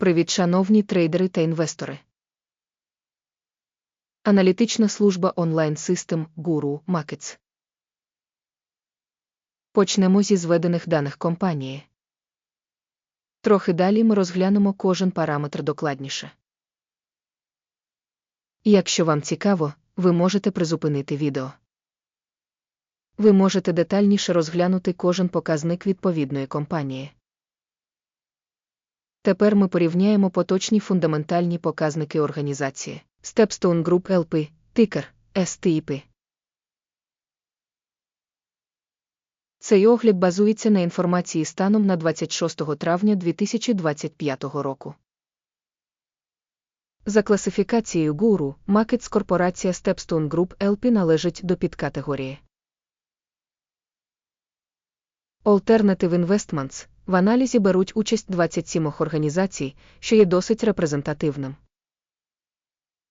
Привіт, шановні трейдери та інвестори. Аналітична служба онлайн систем Guru Markets. Почнемо зі зведених даних компанії. Трохи далі ми розглянемо кожен параметр докладніше. Якщо вам цікаво, ви можете призупинити відео. Ви можете детальніше розглянути кожен показник відповідної компанії. Тепер ми порівняємо поточні фундаментальні показники організації. Stepstone Group LP, тикер STIP. Цей огляд базується на інформації станом на 26 травня 2025 року. За класифікацією гуру, Макетс корпорація Stepstone Group LP належить до підкатегорії. Alternative Investments в аналізі беруть участь 27 організацій, що є досить репрезентативним.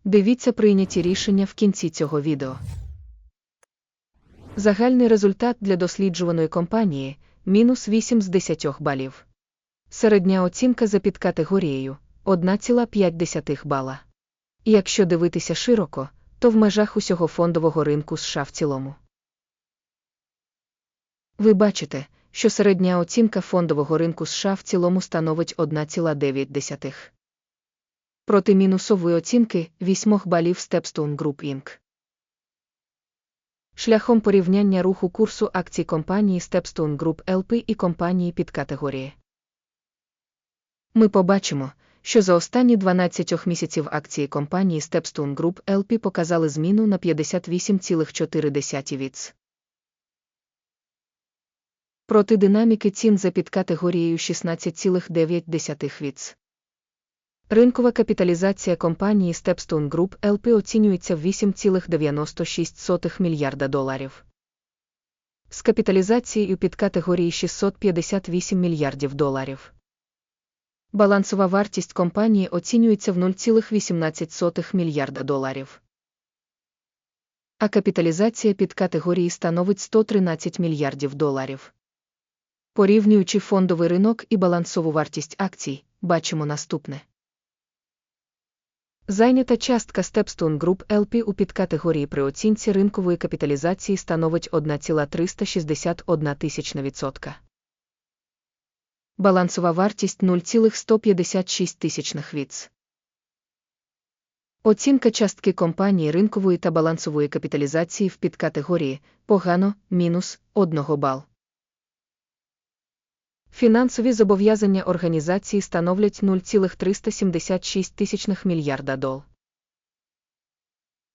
Дивіться прийняті рішення в кінці цього відео. Загальний результат для досліджуваної компанії мінус 8 з 10 балів. Середня оцінка за підкатегорією 1,5 бала. Якщо дивитися широко, то в межах усього фондового ринку США в цілому. Ви бачите, що середня оцінка фондового ринку США в цілому становить 1,9. Проти мінусової оцінки 8 балів Stepstone Group Inc. Шляхом порівняння руху курсу акцій компанії Stepstone Group LP і компанії під категорії. Ми побачимо, що за останні 12 місяців акції компанії Stepstone Group LP показали зміну на 58,4 віц. Проти динаміки цін за підкатегорією 16,9 віц. Ринкова капіталізація компанії Stepstone Group LP оцінюється в 8,96 мільярда доларів. З капіталізацією підкатегорії 658 мільярдів доларів. Балансова вартість компанії оцінюється в 0,18 мільярда доларів. А капіталізація підкатегорії становить 113 мільярдів доларів. Порівнюючи фондовий ринок і балансову вартість акцій, бачимо наступне. Зайнята частка Stepstone Group LP у підкатегорії при оцінці ринкової капіталізації становить 1,361 тисячна відсотка. Балансова вартість 0,156 тисячних віц. Оцінка частки компанії ринкової та балансової капіталізації в підкатегорії погано мінус 1 бал. Фінансові зобов'язання організації становлять 0,376 тисячних мільярда дол.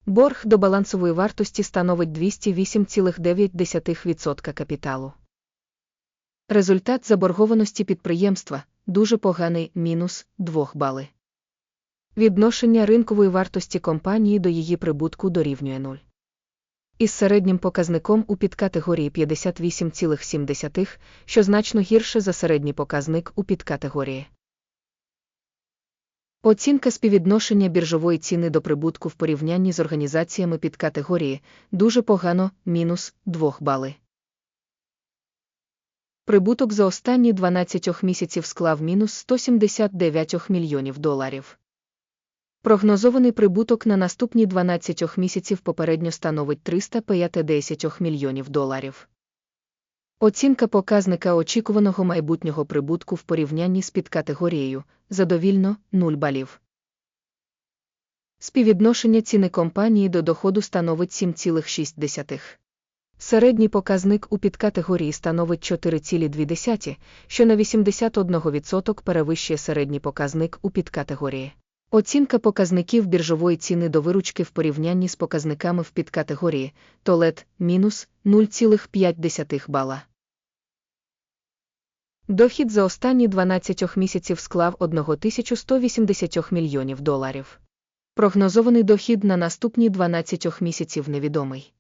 Борг до балансової вартості становить 208,9% капіталу. Результат заборгованості підприємства дуже поганий мінус 2 бали. Відношення ринкової вартості компанії до її прибутку дорівнює 0 із середнім показником у підкатегорії 58,7, що значно гірше за середній показник у підкатегорії. Оцінка співвідношення біржової ціни до прибутку в порівнянні з організаціями підкатегорії дуже погано мінус 2 бали. Прибуток за останні 12 місяців склав мінус 179 мільйонів доларів. Прогнозований прибуток на наступні 12 місяців попередньо становить 350 мільйонів доларів. Оцінка показника очікуваного майбутнього прибутку в порівнянні з підкатегорією задовільно 0 балів. Співвідношення ціни компанії до доходу становить 7,6. Середній показник у підкатегорії становить 4,2, що на 81% перевищує середній показник у підкатегорії. Оцінка показників біржової ціни до виручки в порівнянні з показниками в підкатегорії толет мінус 0,5 бала. Дохід за останні 12 місяців склав 1180 мільйонів доларів. Прогнозований дохід на наступні 12 місяців невідомий.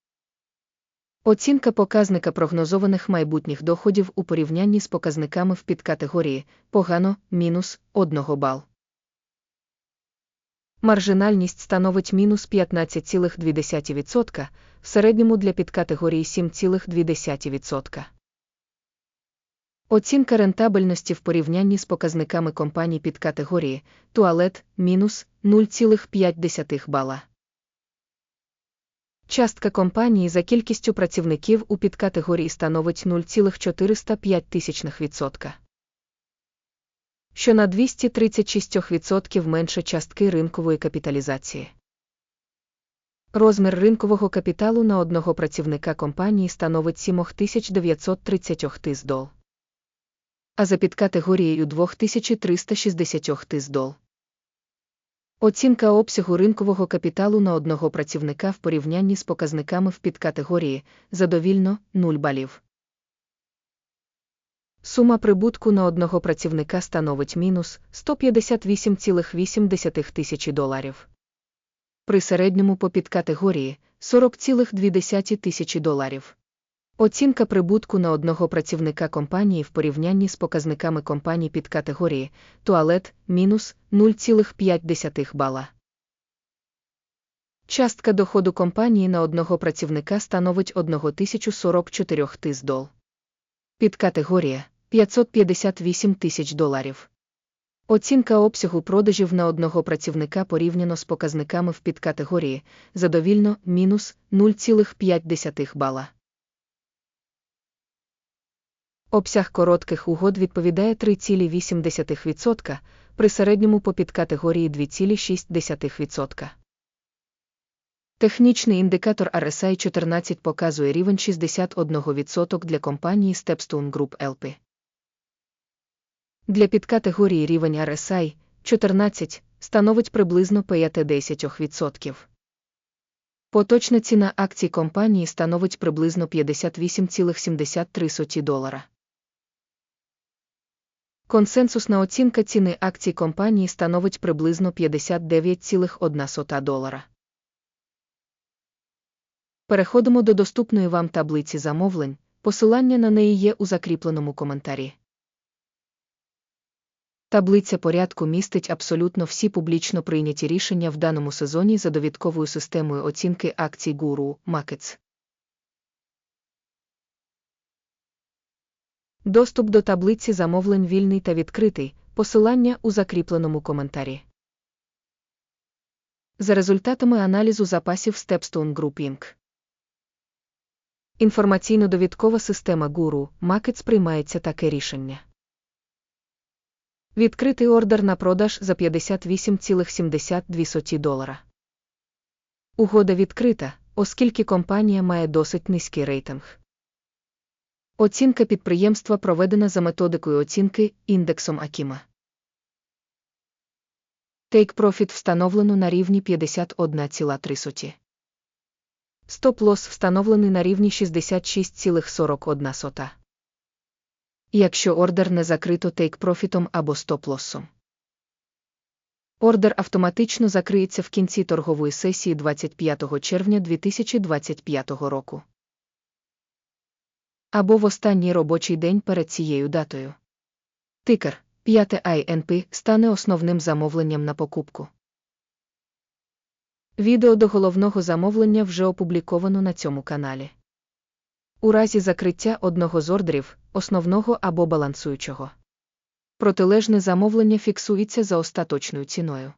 Оцінка показника прогнозованих майбутніх доходів у порівнянні з показниками в підкатегорії погано мінус 1 бал. Маржинальність становить мінус 15,2%, в середньому для підкатегорії 7,2%. Оцінка рентабельності в порівнянні з показниками компаній під категорії туалет мінус 0,5 бала. Частка компанії за кількістю працівників у підкатегорії становить 0,405%, що на 236% менше частки ринкової капіталізації. Розмір ринкового капіталу на одного працівника компанії становить 7930 тис. А за підкатегорією 2360 тис. Оцінка обсягу ринкового капіталу на одного працівника в порівнянні з показниками в підкатегорії задовільно 0 балів. Сума прибутку на одного працівника становить мінус 158,8 тисячі доларів. При середньому по підкатегорії 40,2 тисячі доларів. Оцінка прибутку на одного працівника компанії в порівнянні з показниками компаній під категорії туалет мінус 0,5 бала. Частка доходу компанії на одного працівника становить 1044 тис дол. Підкатегорія 558 тисяч доларів. Оцінка обсягу продажів на одного працівника порівняно з показниками в підкатегорії задовільно мінус 0,5 бала. Обсяг коротких угод відповідає 3,8%, при середньому по підкатегорії 2,6%. Технічний індикатор RSI 14 показує рівень 61% для компанії Stepstone Group LP. Для підкатегорії рівень RSI 14 становить приблизно 5-10%. Поточна ціна акцій компанії становить приблизно 58,73 долара. Консенсусна оцінка ціни акцій компанії становить приблизно 59,1 долара. Переходимо до доступної вам таблиці замовлень, посилання на неї є у закріпленому коментарі. Таблиця порядку містить абсолютно всі публічно прийняті рішення в даному сезоні за довідковою системою оцінки акцій Guru Markets. Доступ до таблиці замовлень вільний та відкритий, посилання у закріпленому коментарі. За результатами аналізу запасів Stepstone Group Inc. Інформаційно-довідкова система Guru Markets приймається таке рішення. Відкритий ордер на продаж за 58,72 долара. Угода відкрита, оскільки компанія має досить низький рейтинг. Оцінка підприємства проведена за методикою оцінки індексом Акіма. Take Profit встановлено на рівні 51,3. Стоп-лосс встановлений на рівні 66,41. Якщо ордер не закрито тейк-профітом або стоп-лоссом. Ордер автоматично закриється в кінці торгової сесії 25 червня 2025 року або в останній робочий день перед цією датою. Тикер 5 INP стане основним замовленням на покупку. Відео до головного замовлення вже опубліковано на цьому каналі. У разі закриття одного з ордерів, основного або балансуючого. Протилежне замовлення фіксується за остаточною ціною.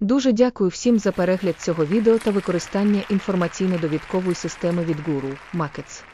Дуже дякую всім за перегляд цього відео та використання інформаційно-довідкової системи від Guru Markets.